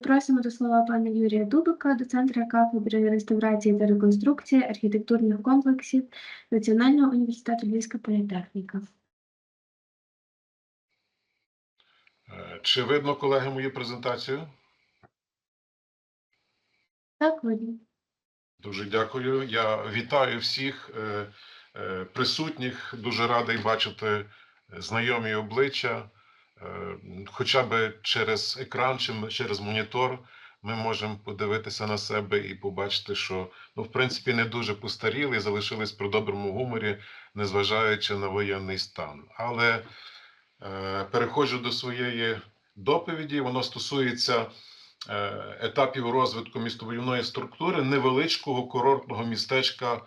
Просимо до слова пана Юрія Дубика, доцентра кафедри реставрації та реконструкції архітектурних комплексів Національного університету Львівська політехніка. Е, Чи видно, колеги, мою презентацію? Так, видно. Дуже дякую. Я вітаю всіх е, е, присутніх. Дуже радий бачити знайомі обличчя. Е, Хоча б через екран чи через монітор ми можемо подивитися на себе і побачити, що ну, в принципі не дуже постаріли, залишились при доброму гуморі, незважаючи на воєнний стан. Але е, переходжу до своєї доповіді. Воно стосується е, етапів розвитку містобудівної структури невеличкого курортного містечка е,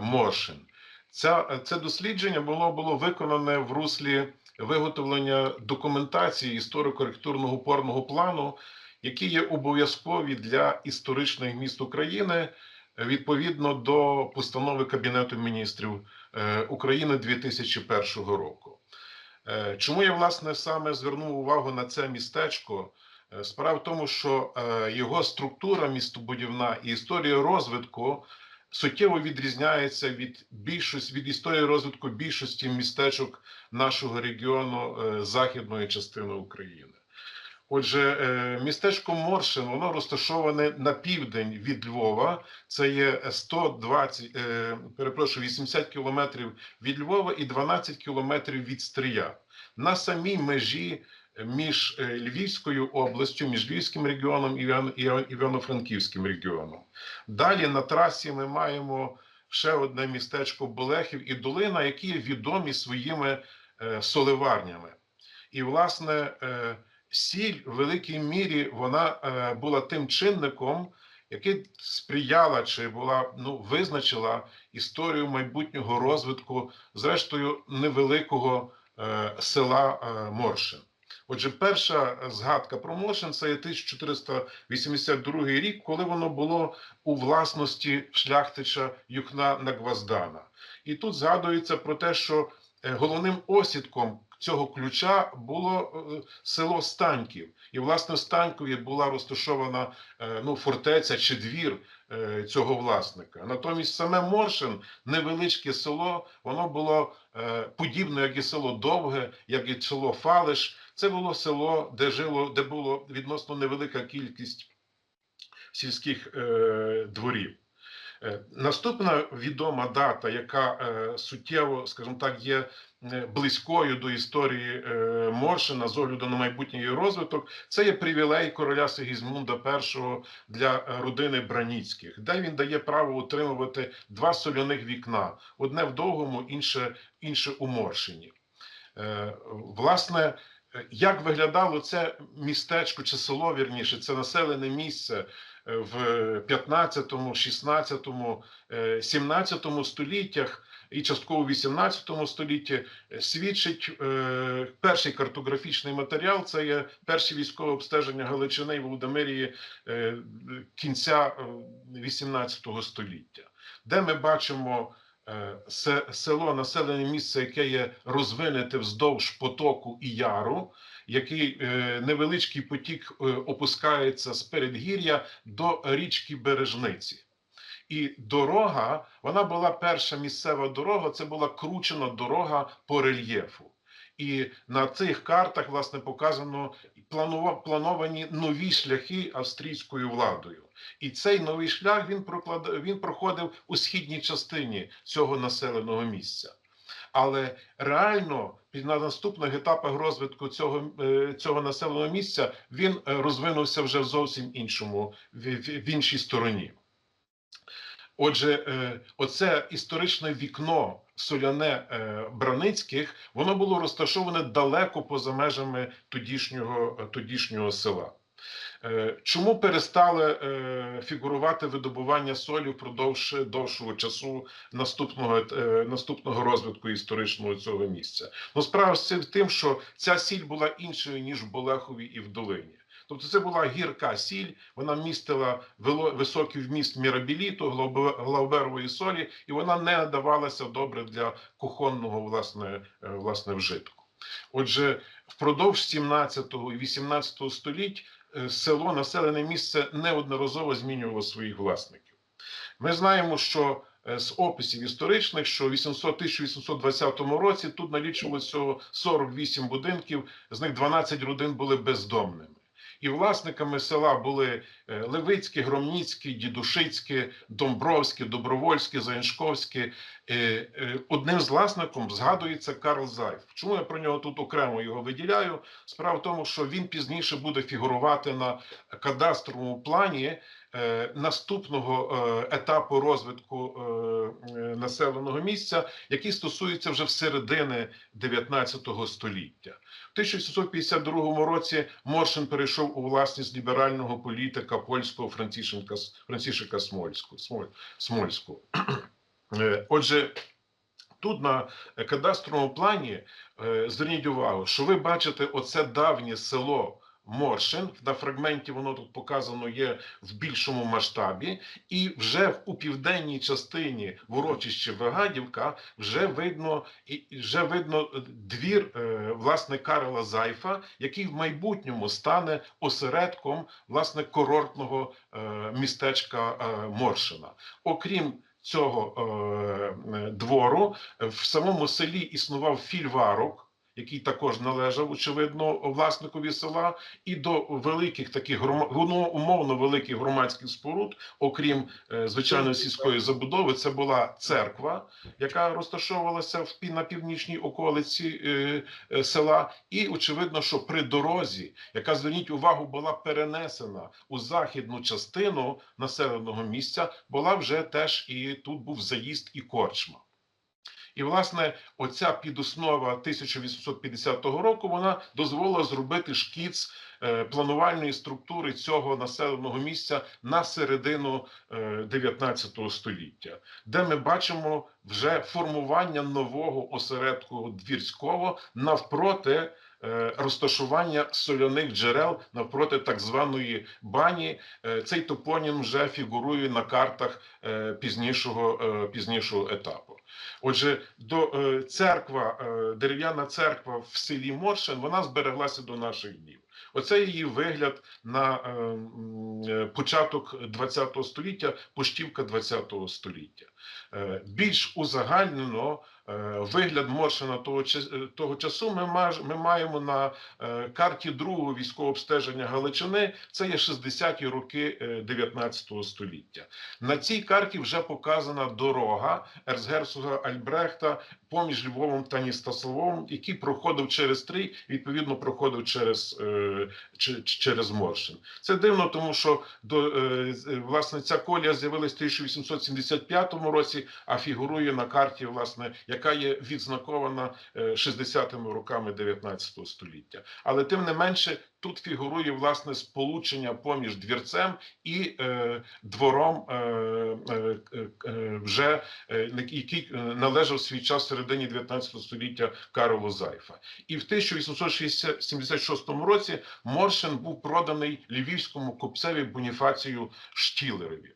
Моршин. Ця, це дослідження було, було виконане в руслі виготовлення документації історико-архітектурного опорного плану, які є обов'язкові для історичних міст України е, відповідно до постанови Кабінету міністрів е, України 2001 року. Е, Чому я власне саме звернув увагу на це містечко? Справа в тому, що його структура містобудівна і історія розвитку суттєво відрізняється від більшості від історії розвитку більшості містечок нашого регіону е, західної частини України. Отже, е, містечко Моршин воно розташоване на південь від Львова. Це є 120, е, перепрошую, 80 кілометрів від Львова і 12 кілометрів від Стрия. На самій межі між е, Львівською областю, між Львівським регіоном і Івано- Іва- Івано-Франківським регіоном. Далі на трасі ми маємо ще одне містечко Болехів і Долина, які відомі своїми е, соливарнями. І, власне, е, сіль в великій мірі вона була тим чинником, який сприяла чи була ну визначила історію майбутнього розвитку, зрештою невеликого села Моршин. Отже, перша згадка про Моршин це є 1482 рік, коли воно було у власності шляхтича Юхна Нагваздана. І тут згадується про те, що е, головним осідком цього ключа було е, село Станьків. І, власне, в Станькові була розташована е, ну, фортеця чи двір цього власника. Натомість саме Моршин, невеличке село, воно було подібне, як і село Довге, як і село Фалиш. Це було село, де жило, де було відносно невелика кількість сільських е, дворів. Е, Наступна відома дата, яка е, суттєво, скажімо так, є е, близькою до історії е, Моршина з огляду на майбутній її розвиток, це є привілей короля Сигізмунда І для родини Браніцьких, де він дає право утримувати два соляних вікна: одне в довгому, інше, інше у Моршині. Е, Власне, як виглядало це містечко чи село, вірніше, це населене місце е, в 15, 16, е, 17 століттях і частково 18 столітті е, свідчить е, перший картографічний матеріал. Це є перші військове обстеження Галичини і Володимирії кінця е, 18 століття, де ми бачимо село, населене місце, яке є розвинете вздовж потоку і яру, який е, невеличкий потік е, опускається з передгір'я до річки Бережниці. І дорога, вона була перша місцева дорога, це була кручена дорога по рельєфу. І на цих картах, власне, показано плановані нові шляхи австрійською владою. І цей новий шлях він проклад... він проходив у східній частині цього населеного місця. Але реально на наступних етапах розвитку цього, е, цього населеного місця він е, розвинувся вже в зовсім іншому, в, іншій стороні. Отже, е, оце історичне вікно соляне Браницьких, воно було розташоване далеко поза межами тодішнього, тодішнього села. Е, Чому перестали е, фігурувати видобування солі впродовж довшого часу наступного, е, наступного розвитку історичного цього місця? Ну, справа з цим тим, що ця сіль була іншою ніж в Болехові і в Долині. Тобто це була гірка сіль, вона містила високий вміст мірабіліту, глаубе- солі, і вона не надавалася добре для кухонного власне, власне вжитку. Отже, впродовж 17 і 18 століть е, село, населене місце неодноразово змінювало своїх власників. Ми знаємо, що е, з описів історичних, що в 800 1820 році тут налічувалося всього 48 будинків, з них 12 родин були бездомними. І власниками села були е, Левицькі, Громніцькі, Дідушицькі, Домбровські, Добровольські, Заяншковські. Е, е, Одним з власником згадується Карл Зайф. Чому я про нього тут окремо його виділяю? Справа в тому, що він пізніше буде фігурувати на кадастровому плані наступного е, етапу розвитку е, е, населеного місця, який стосується вже всередини 19 століття. В 1752 році Моршин перейшов у власність ліберального політика польського Франтішенка Франтішика Смольського. Е, Отже, тут на кадастровому плані е, зверніть увагу, що ви бачите оце давнє село. Моршин на фрагменті воно тут показано є в більшому масштабі, і вже у південній частині урочищі Вигадівка вже видно вже видно е, двір е, власне Карла Зайфа, який в майбутньому стане осередком власне курортного е, містечка Моршина. Окрім цього двору, в самому селі існував фільварок. Який також належав, очевидно, власникові села, і до великих таких ну, умовно великих громадських споруд, окрім е, звичайно сільської забудови, це була церква, яка розташовувалася в на північній околиці е, е, села. І очевидно, що при дорозі, яка зверніть увагу, була перенесена у західну частину населеного місця, була вже теж і тут був заїзд і корчма. І, власне, оця підоснова 1850 року вона дозволила зробити шкіц е, планувальної структури цього населеного місця на середину е, 19 століття, де ми бачимо вже формування нового осередку двірського навпроти е, розташування соляних джерел навпроти так званої бані. Е, Цей топонім вже фігурує на картах е, пізнішого, е, пізнішого етапу. Отже, до е, церква, е, дерев'яна церква в селі Моршин, вона збереглася до наших днів. Оце її вигляд на е, початок ХХ століття, поштівка ХХ століття. Більш узагальнено вигляд Моршина того, е, того часу ми, ми маємо на е, карті другого військового обстеження Галичини. Це є 60-ті роки е, 19 століття. На цій карті вже показана дорога ерцгерцога Альбрехта поміж Львовом та Ністаславом, який проходив через Трій, відповідно проходив через, е, через Моршин. Це дивно, тому що до е, е, власне ця колія з'явилась в 1875 році, а фігурує на карті, власне, яка є відзнакована е, 60-ми роками 19 століття. Але тим не менше. Тут фігурує власне сполучення поміж двірцем і е, двором, е, е, е, вже е, який е, належав свій час середині 19 століття Карлу Зайфа. І в 1876 році Моршин був проданий львівському купцеві Боніфацію Штілерові.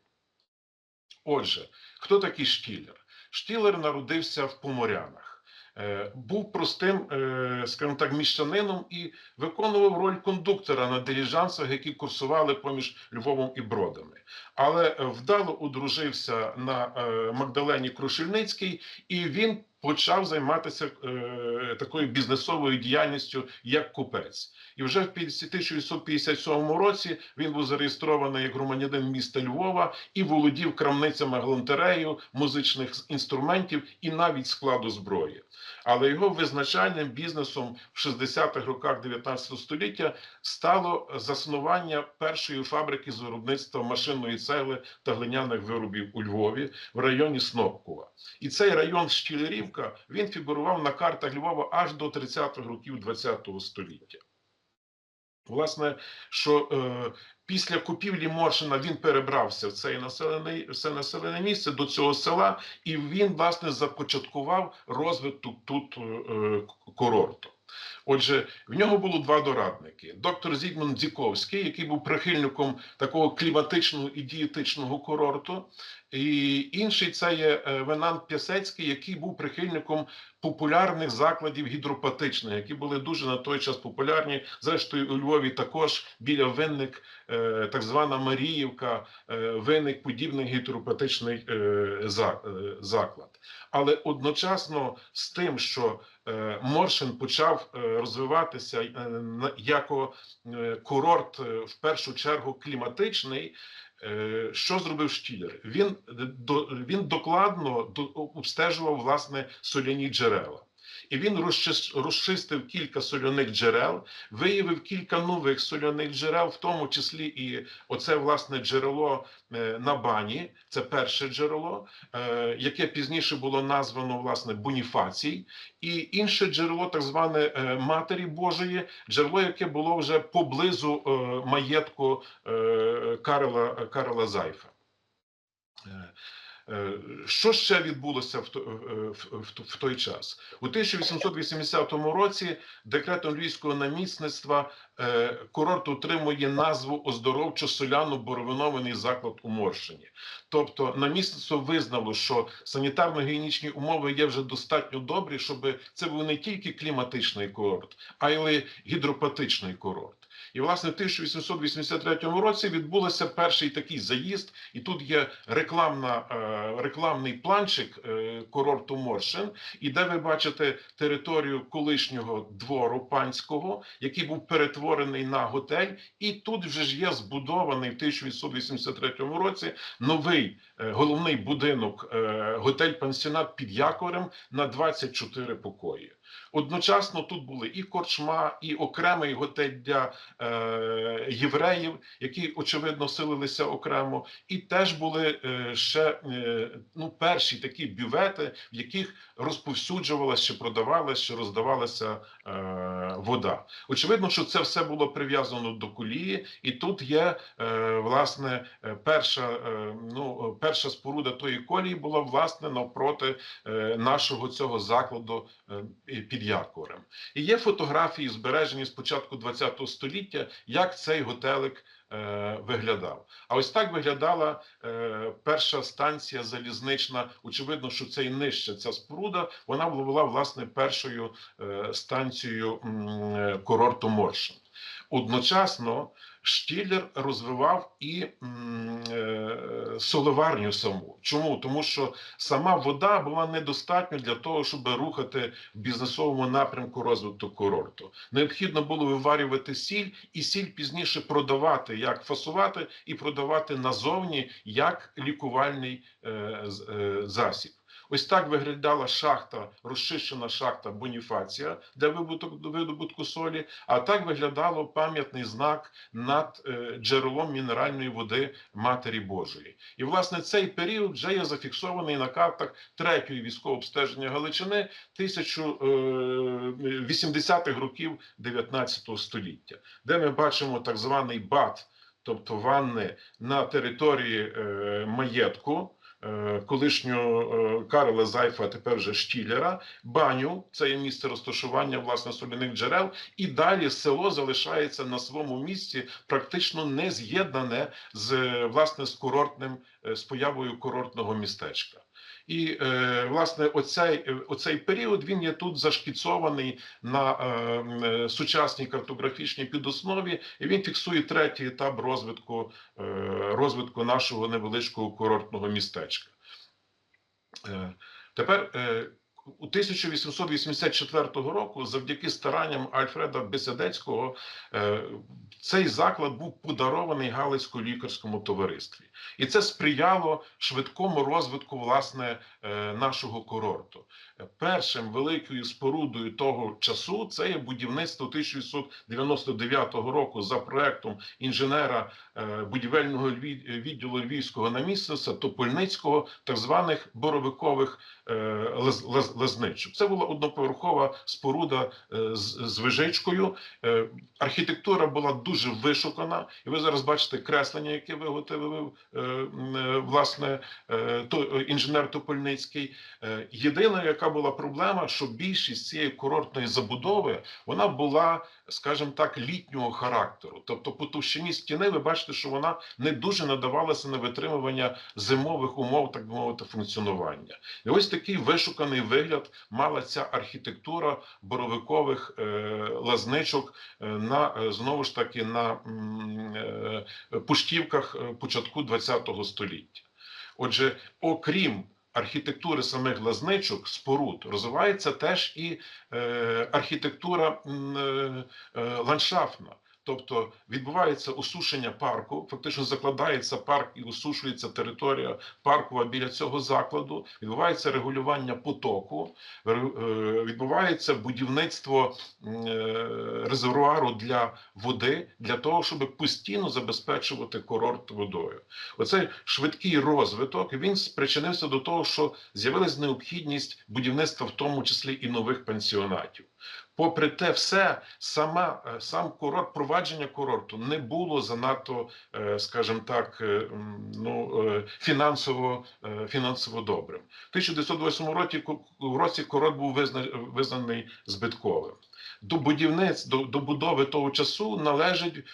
Отже, хто такий Штілер? Штілер народився в Поморянах. Е, Був простим, е, скажімо так, міщанином і виконував роль кондуктора на диліжансах, які курсували поміж Львовом і Бродами. Але е, вдало одружився на Магдалені Крушельницькій, і він почав займатися е, такою бізнесовою діяльністю як купець. І вже в 50 1957 році він був зареєстрований як громадянин міста Львова і володів крамницями галантерею, музичних інструментів і навіть складу зброї. Але його визначальним бізнесом в 60-х роках 19 століття стало заснування першої фабрики з виробництва машинної цегли та глиняних виробів у Львові в районі Снопкова. І цей район Щілерівка він фігурував на картах Львова аж до 30-х років 20 століття. Власне, що е, після купівлі Моршина він перебрався в цей населений, в це населене місце до цього села, і він, власне, започаткував розвиток тут е, курорту. Отже, в нього було два дорадники: доктор Зігмунд Дзіковський, який був прихильником такого кліматичного і дієтичного курорту, І інший це є е, Венант П'ясецький, який був прихильником популярних закладів гідропатичних, які були дуже на той час популярні. Зрештою, у Львові також біля винник, е, так звана Маріївка, е, виник подібний гідропатичний за- заклад. Але одночасно з тим, що Моршин почав розвиватися як курорт, в першу чергу кліматичний. Е, Що зробив Штілер? Він, е, до, він докладно до- обстежував власне соляні джерела. І він розчистив кілька соляних джерел, виявив кілька нових соляних джерел, в тому числі і оце власне джерело е, на бані. Це перше джерело, е, яке пізніше було названо власне Боніфацій, і інше джерело, так зване е, Матері Божої, джерело, яке було вже поблизу маєтку Карла, Карла Зайфа. Е, е, Що ще відбулося в, е, в, в, в той час? У 1880 році декретом львівського намісництва е, курорт отримує назву оздоровчо-соляно-боровинований заклад у Моршині. Тобто намісництво визнало, що санітарно-гігієнічні умови є вже достатньо добрі, щоб це був не тільки кліматичний курорт, а й гідропатичний курорт. І власне в 1883 році відбулося перший такий заїзд, і тут є рекламна, е, рекламний планчик е, курорту Моршин, і де ви бачите територію колишнього двору панського, який був перетворений на готель, і тут вже ж є збудований в 1883 році новий е, головний будинок е, готель-пансіонат під якорем на 24 покої. Одночасно тут були і корчма, і окремий готель для е, євреїв, які очевидно селилися окремо, і теж були е, ще е, ну, перші такі бювети, в яких розповсюджувалася, чи продавалася, чи роздавалася вода. Очевидно, що це все було прив'язано до колії, і тут є е, власне е, перша, е, ну, перша споруда тої колії була власне навпроти е, нашого цього закладу е, під Якорем. І є фотографії, збережені з початку ХХ століття, як цей готелик е, виглядав. А ось так виглядала е, перша станція залізнична. Очевидно, що це і нижче ця споруда. Вона була власне першою е, станцією е, курорту Моршин. Одночасно Штіллер розвивав і е, соливарню саму. Чому? Тому що сама вода була недостатньо для того, щоб рухати в бізнесовому напрямку розвитку курорту. Необхідно було виварювати сіль, і сіль пізніше продавати, як фасувати, і продавати назовні як лікувальний е, е, засіб. Ось так виглядала шахта, розчищена шахта Боніфація для видобутку, солі. А так виглядало пам'ятний знак над е, джерелом мінеральної води Матері Божої. І власне цей період вже є зафіксований на картах третьої військового обстеження Галичини 1080-х років 19 століття, де ми бачимо так званий БАТ, тобто ванни на території е, маєтку. Е, Колишнього е, Карла Зайфа, тепер вже Штілера, баню це є місце розташування власне соляних джерел, і далі село залишається на своєму місці, практично не з'єднане з власне з курортним е, з появою курортного містечка. І е, власне оцей, е, оцей період він є тут зашкіцований на е, е, сучасній картографічній підоснові, і він фіксує третій етап розвитку, е, розвитку нашого невеличкого курортного містечка. Е, Тепер е, у 1884 року, завдяки старанням Альфреда Беседецького, е, цей заклад був подарований Галицько-лікарському товаристві, і це сприяло швидкому розвитку власне е, нашого курорту. Першим великою спорудою того часу це є будівництво 1999 року за проектом інженера е, будівельного відділу львівського намісництва Топольницького, так званих боровикових лаз- лаз- Лаз- Лазничук. Це була одноповерхова споруда е, з, з вижичкою. Е, Архітектура була дуже вишукана, і ви зараз бачите креслення, яке виготовив е, власне інженер Топольницький. Єдина, яка була проблема, що більшість цієї курортної забудови вона була, скажімо так, літнього характеру. Тобто, по товщині стіни ви бачите, що вона не дуже надавалася на витримування зимових умов, так би мовити, функціонування. І ось такий вишуканий вигляд мала ця архітектура боровикових е, лазничок е, на е, знову ж таки на пуштівках початку ХХ століття. Отже, окрім архітектури самих лазничок, споруд, розвивається теж і архітектура ландшафтна. Тобто відбувається осушення парку, фактично закладається парк і осушується територія паркова біля цього закладу. Відбувається регулювання потоку, е, відбувається будівництво е, резервуару для води для того, щоб постійно забезпечувати курорт водою. Оцей швидкий розвиток він спричинився до того, що з'явилась необхідність будівництва, в тому числі і нових пансіонатів. Попри те, все сама е, сам курорт, провадження курорту не було занадто, е, скажімо так, е, ну фінансово фінансово добрим. В 1908 році році курорт був визна- визнаний збитковим. До будівниць до, до будови того часу належить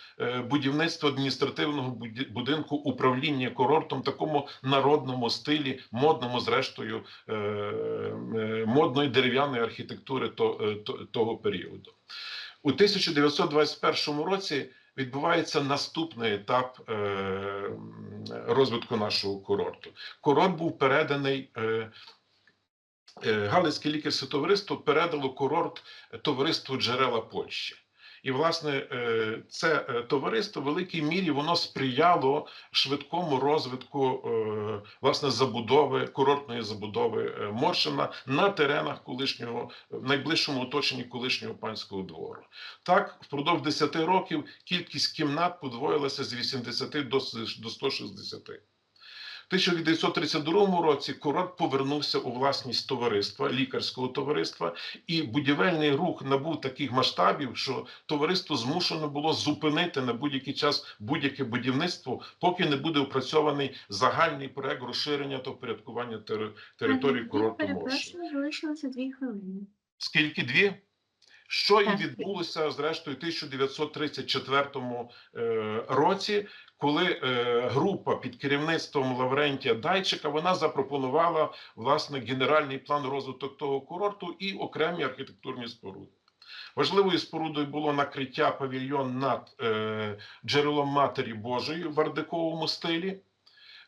будівництво адміністративного будинку управління курортом такому народному стилі, модному, зрештою, модної дерев'яної архітектури то, того періоду. У 1921 році відбувається наступний етап е, розвитку нашого курорту. Курорт був переданий. Е, е, Галицьке лікарське товариство передало курорт товариству джерела Польщі. І, власне, е, це е, товариство в великій мірі воно сприяло швидкому розвитку е, власне забудови курортної забудови Моршина на теренах колишнього в найближчому оточенні колишнього панського двору. Так, впродовж 10 років кількість кімнат подвоїлася з 80 до с- до 160. В 1932 році курорт повернувся у власність товариства, лікарського товариства, і будівельний рух набув таких масштабів, що товариство змушено було зупинити на будь-який час будь-яке будівництво, поки не буде опрацьований загальний проект розширення та впорядкування тери- території курорту Моршин. перепрошую, залишилося дві хвилини. Скільки дві? Що і відбулося зрештою 1934 е, році, коли е, група під керівництвом Лаврентія Дайчика вона запропонувала власне генеральний план розвитку того курорту і окремі архітектурні споруди. Важливою спорудою було накриття павільйон над е, джерелом Матері Божої в ардековому стилі.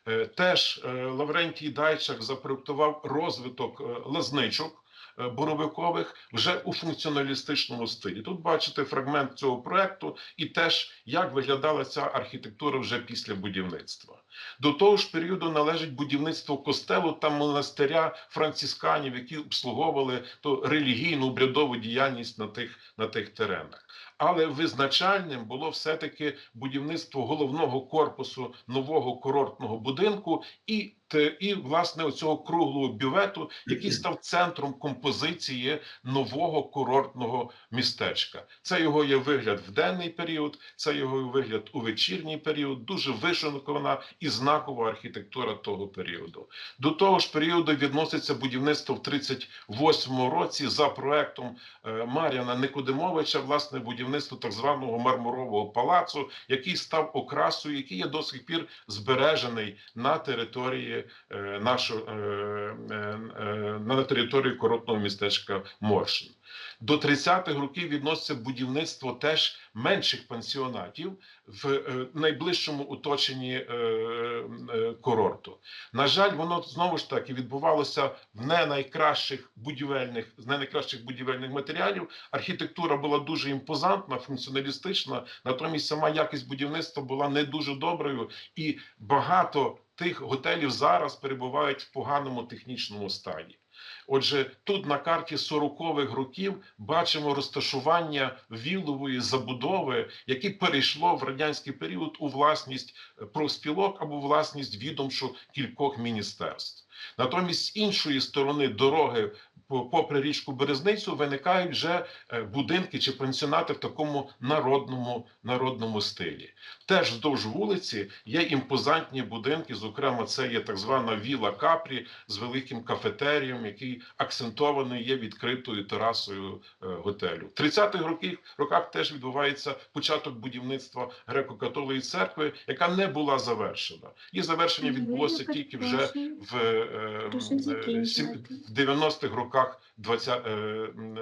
Е, Теж е, Лаврентій Дайчик запроектував розвиток е, лазничок боровикових вже у функціоналістичному стилі. Тут бачите фрагмент цього проекту і теж як виглядала ця архітектура вже після будівництва. До того ж періоду належить будівництво костелу та монастиря францисканів, які обслуговували то релігійну обрядову діяльність на тих, на тих теренах. Але визначальним було все-таки будівництво головного корпусу нового курортного будинку і і власне оцього круглого бювету, який став центром композиції нового курортного містечка. Це його є вигляд в денний період, це його вигляд у вечірній період. Дуже вишукана і знакова архітектура того періоду. До того ж періоду відноситься будівництво в 38-му році за проектом е, Мар'яна Никодимовича, власне, будівництво так званого мармурового палацу, який став окрасою, який є до сих пір збережений на території е, нашого е, е, на території коротного містечка Моршин. До 30-х років відноситься будівництво теж менших пансіонатів в найближчому оточенні курорту. На жаль, воно знову ж таки відбувалося в не найкращих будівельних з не найкращих будівельних матеріалів. Архітектура була дуже імпозантна, функціоналістична. Натомість сама якість будівництва була не дуже доброю, і багато тих готелів зараз перебувають в поганому технічному стані. Отже, тут на карті 40-х років бачимо розташування вілової забудови, яке перейшло в радянський період у власність е, профспілок або власність відомшу кількох міністерств. Натомість з іншої сторони дороги попри річку Березницю виникають вже е, будинки чи пансіонати в такому народному народному стилі. Теж вздовж вулиці є імпозантні будинки. Зокрема, це є так звана Віла Капрі з великим кафетерієм, який акцентований є відкритою терасою е, готелю. В 30-х років роках теж відбувається початок будівництва греко-католої церкви, яка не була завершена. Її завершення відбулося тільки вже в, е, в 90-х роках 20, е,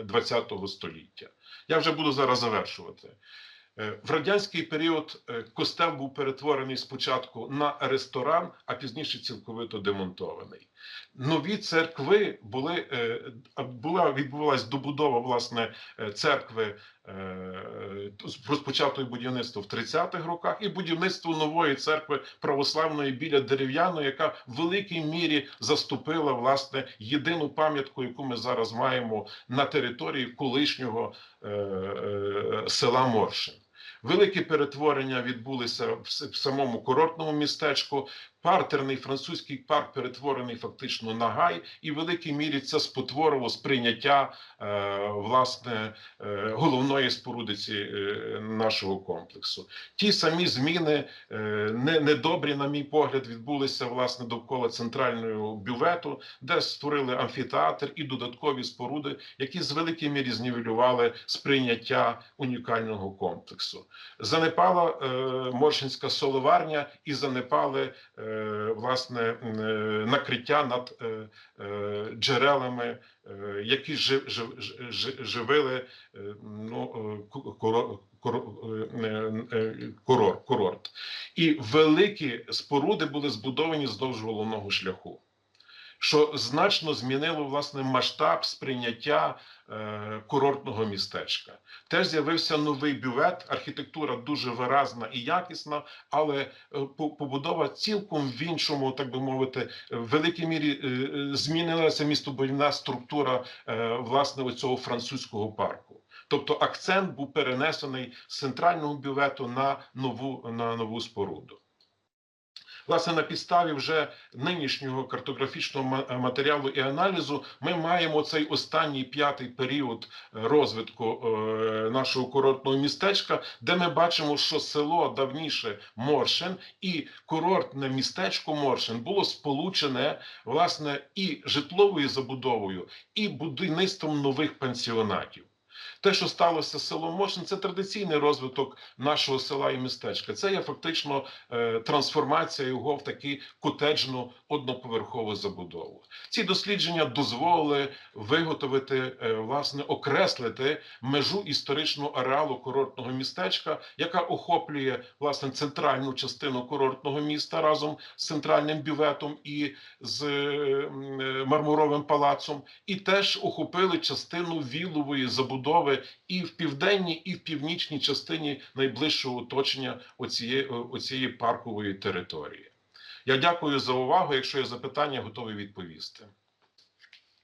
20-го століття. Я вже буду зараз завершувати. Е, В радянський період е, костел був перетворений спочатку на ресторан, а пізніше цілковито демонтований. Нові церкви були е, була відбувалась добудова власне е, церкви. е, Розпочатої будівництво в 30-х роках і будівництво нової церкви православної біля дерев'яної, яка в великій мірі заступила власне єдину пам'ятку, яку ми зараз маємо на території колишнього села Моршин. Великі перетворення відбулися в самому курортному містечку. Партерний французький парк перетворений фактично на гай, і в великій мірі це спотворило сприйняття е, власне е, головної споруди ці, е, нашого комплексу. Ті самі зміни е, не, недобрі, на мій погляд, відбулися власне довкола центрального бювету, де створили амфітеатр і додаткові споруди, які з великій мірі знівелювали сприйняття унікального комплексу. Занепала е, Моршинська соловарня і занепали е, власне е, накриття над е, е, джерелами, е, які жив, жив, жив, живили е, ну, е, ку- куро- куро- е, е, курорт, курорт. І великі споруди були збудовані здовж головного шляху. Що значно змінило власне масштаб сприйняття е, курортного містечка. Теж з'явився новий бювет, архітектура дуже виразна і якісна, але е, побудова цілком в іншому, так би мовити, в великій мірі е, е, змінилася містобудівна структура е, власне цього французького парку. Тобто акцент був перенесений з центрального бювету на нову, на нову споруду. Власне, на підставі вже нинішнього картографічного матеріалу і аналізу ми маємо цей останній п'ятий період е, розвитку е, нашого курортного містечка, де ми бачимо, що село давніше Моршин і курортне містечко Моршин було сполучене власне і житловою забудовою, і будівництвом нових пансіонатів. Те, що сталося з селом Мошин, це традиційний розвиток нашого села і містечка. Це є фактично е, трансформація його в таку котеджну одноповерхову забудову. Ці дослідження дозволили виготовити, е, власне, окреслити межу історичного ареалу курортного містечка, яка охоплює власне центральну частину курортного міста разом з центральним бюветом і з е, е, мармуровим палацом, і теж охопили частину вілової забудови і в південній, і в північній частині найближчого оточення оцієї, оцієї паркової території. Я дякую за увагу. Якщо є запитання, готовий відповісти.